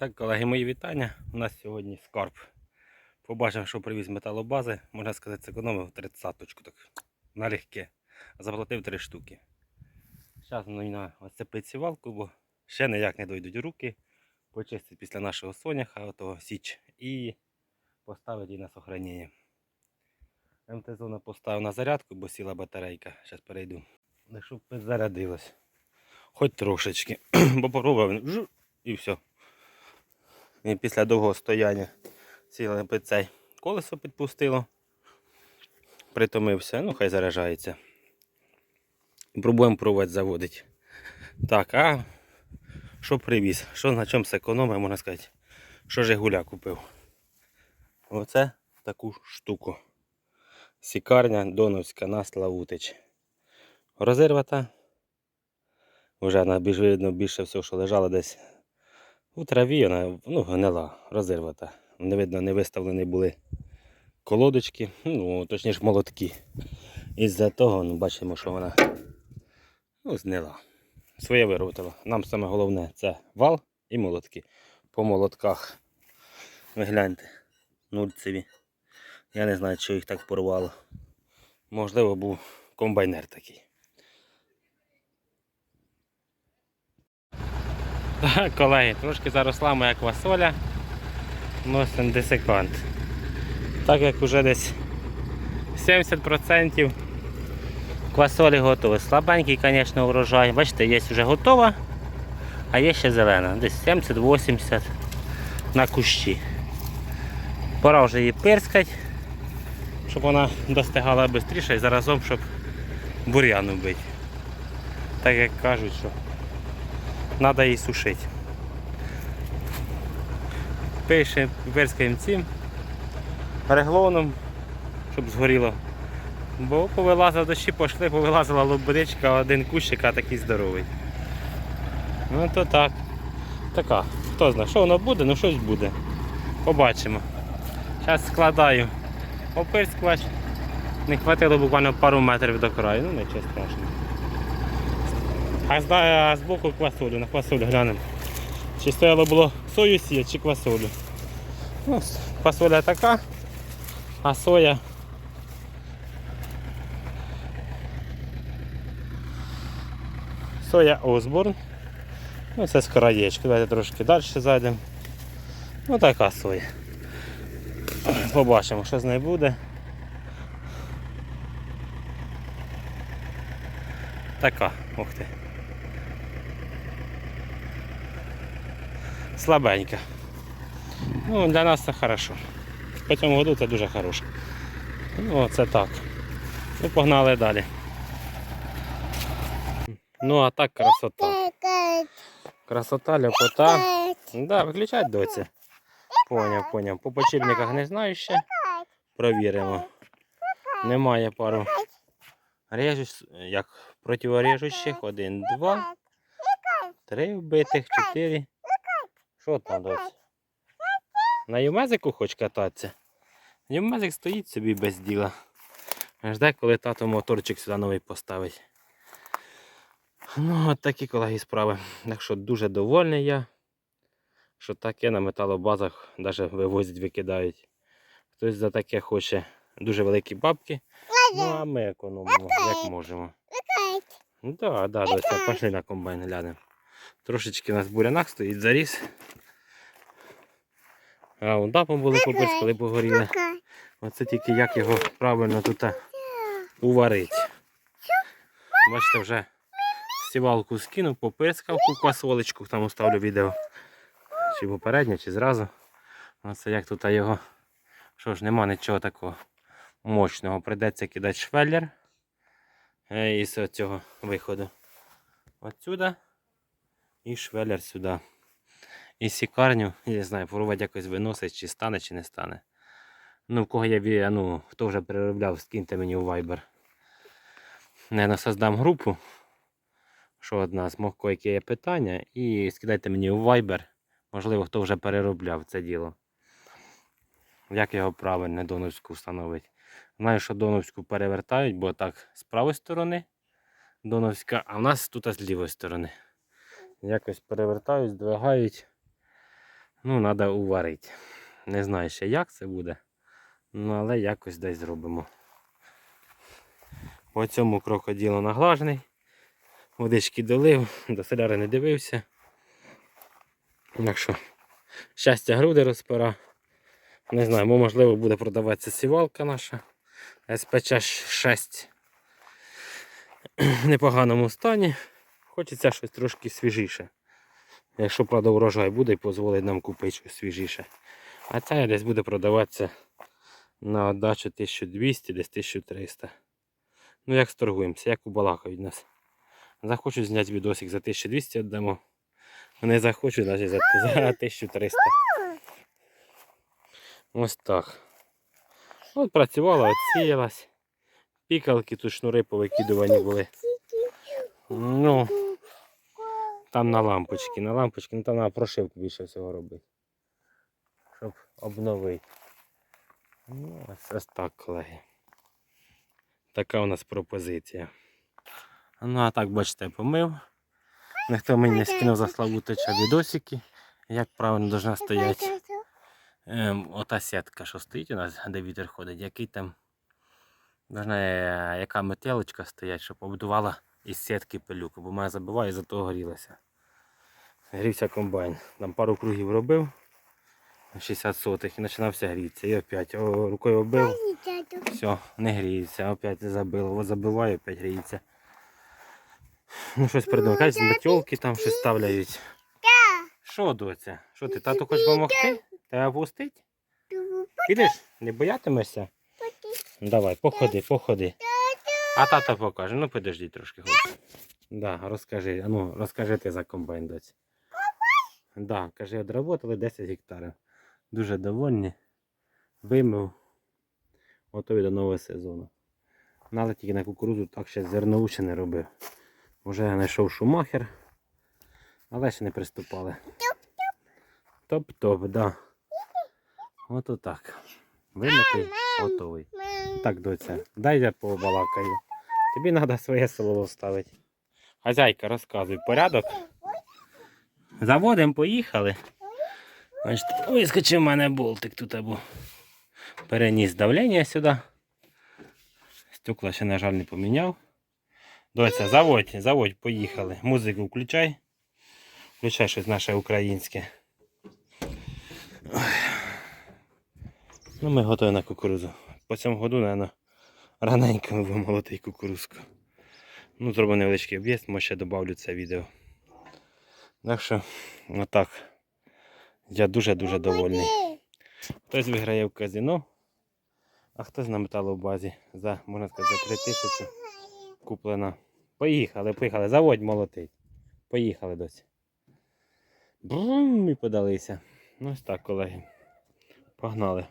Так, колеги, мої вітання. У нас сьогодні скарб. Побачив, що привіз металобази. Можна сказати, зекономив 30 так налегке. Заплатив 3 штуки. Зараз на оцепить сівалку, бо ще ніяк не дойдуть руки. Почистить після нашого соняха, отого січ, і поставить її на сохранення. МТ-зона поставив на зарядку, бо сіла батарейка. Зараз перейду. Щоб підзарядилось. Хоч трошечки. бо попробував і все. Після довгого стояння під цей колесо підпустило. Притомився, ну хай заряджається. Пробуємо пробувати заводити. Так, а що привіз? Що на чому зекономив, можна сказати, що Жигуля купив? Оце таку штуку. Сікарня Доновська на Славутич. Розірвата. Вже вона більш видно більше всього, що лежала десь у траві вона ну, гнила, розірвата. Не видно, не виставлені були колодочки, ну, точніше молотки. Із-за того ну, бачимо, що вона ну, знила. Своє виробила. Нам саме головне це вал і молотки. По молотках. Ви гляньте, нульцеві. Я не знаю, що їх так порвало. Можливо, був комбайнер такий. Колеги, трошки заросла моя квасоля. Носим десекант. Так як вже десь 70% квасолі готові. Слабенький, звісно, урожай. Бачите, є вже готова, а є ще зелена. Десь 70-80 на кущі. Пора вже її пирскати, щоб вона достигала швидше і заразом, щоб бур'ян убити. Так як кажуть, що треба її сушити. Пише, верскаємо цим реглоном, щоб згоріло. Бо повилазив дощі, пішли, повилазила лободичка, один кущик, а такий здоровий. Ну то так. Така. Хто знає, що воно буде, ну щось буде. Побачимо. Зараз складаю опирскувач. Не хватило буквально пару метрів до краю, ну нічого страшного. А з, а з боку квасолю, на квасолю глянемо. Чи стояло було сою сіяти, чи квасолю. Ну, квасоля така, а соя. Соя Осборн. Ну, це з. Давайте трошки далі зайдемо. Ну така соя. Побачимо, що з нею буде. Така, ух ти. Слабенька. Ну, для нас це хорошо. По цьому году це дуже хороше. Ну, це так. Ну, погнали далі. Ну, а так красота. Красота, ляпота. Да, виключать доці. Поняв, поняв. По почівниках не знаю ще. Провіримо. Немає пару. Режусь, як противорежущих. Один, два, три вбитих, чотири. Що там доці? На юмезику хоч кататися? Юмезик стоїть собі без діла. Жде, коли тато моторчик сюди новий поставить. Ну, от такі колеги справи. Так що дуже довольний я, що таке на металобазах навіть вивозять, викидають. Хтось за таке хоче дуже великі бабки. Ну, а ми економимо, як можемо. Ну, да, да, пішли на комбайн глянемо. Трошечки у нас в бурянах стоїть заріс. А вон дапом були попирскали, погоріли. Оце тільки як його правильно тут уварити. Бачите, вже сівалку скинув, попирскав ку квасолечку, там оставлю відео. Чи попереднє, чи зразу. Оце як тут його. Що ж, нема нічого такого мощного. Придеться кидати швеллер е, із цього виходу. Отсюда і швеллер сюди. І сікарню, я не знаю, порвати якось виносить, чи стане, чи не стане. Ну, в кого я ну, хто вже переробляв, скиньте мені у Viber. Наверно, создам групу. Що одна з мого які є питання. І скидайте мені у Viber. Можливо, хто вже переробляв це діло. Як його правильно доновську встановити. Знаю, що доновську перевертають, бо так з правої сторони доновська, а в нас тут з лівої сторони. Якось перевертають, здвигають. Ну, треба уварити. Не знаю ще як це буде. Ну, але якось десь зробимо. По цьому крокодилу наглажений. Водички долив, до соляри не дивився. Так що, щастя груди розпира. Не знаю, мо, можливо буде продаватися сівалка наша. СПЧ 6 в непоганому стані. Хочеться щось трошки свіжіше. Якщо, правда, урожай буде і дозволить нам купити щось свіжіше. А ця десь буде продаватися на отдачу 1200, десь 1300. Ну як сторгуємося, як убалакають нас. Захочуть зняти відосик за 1200 віддамо. Вони захочуть навіть за, за 1300. Ось так. От працювала, відсіялась. Пікалки тут шнури повикидувані були. Ну, там на лампочки, на лампочки, ну там на прошивку більше всього робити. Щоб обновити. Ну, ось, ось так, колеги. Така у нас пропозиція. Ну, а так, бачите, помив. Ніхто мені не скинув за славутича відосики, як правильно должна стояти. Ем, ота сітка, що стоїть у нас, де вітер ходить, який там должна, е, яка метелочка стоять, щоб обдувала із сітки пилюку, бо мене забиває, за того горілася. Грівся комбайн. Там пару кругів робив, 60 сотих і починався грітися. І опять о, рукою оббив, все, не гріється, опять забило, О, забиваю, опять гріється. Ну щось придумав, якась метелки там щось ставляють. Що, доця? Що ти, тату хочеш допомогти? Тебе пустить? Підеш? Не боятимешся? Давай, походи, походи. А тато покаже. Ну подожди трошки, хлопці. Да, розкажи. Ну, розкажи ти за комбайн доці. Да, каже, одработали 10 гектарів. Дуже довольні. Вимив. Готові до нового сезону. Але тільки на кукурудзу так ще зернову ще не робив. Вже знайшов шумахер. Але ще не приступали. Топ-топ, да. Ото так. Вимитий, готовий. Так, доця, дай я побалакаю. Тобі треба своє село ставити. Хазяйка, розказуй, порядок. Заводимо, поїхали. Значить, вискочив в мене болтик тут або переніс давлення сюди. Стекла ще, на жаль, не поміняв. Доця, заводь, заводь, поїхали. Музику включай. Включай щось наше українське. Ну, ми готові на кукурудзу. По цьому году, мабуть, раненько молоти кукурузку. Ну, зроблю невеличкий об'їзд, може ще додавлю це відео. Так що, отак. Я дуже-дуже довольний. Хтось виграє в казино, а хтось на металобазі за, можна сказати, за 3 тисячі куплена. Поїхали, поїхали, заводь молотить. Поїхали досі. Брум, і подалися. Ну ось так, колеги. Погнали.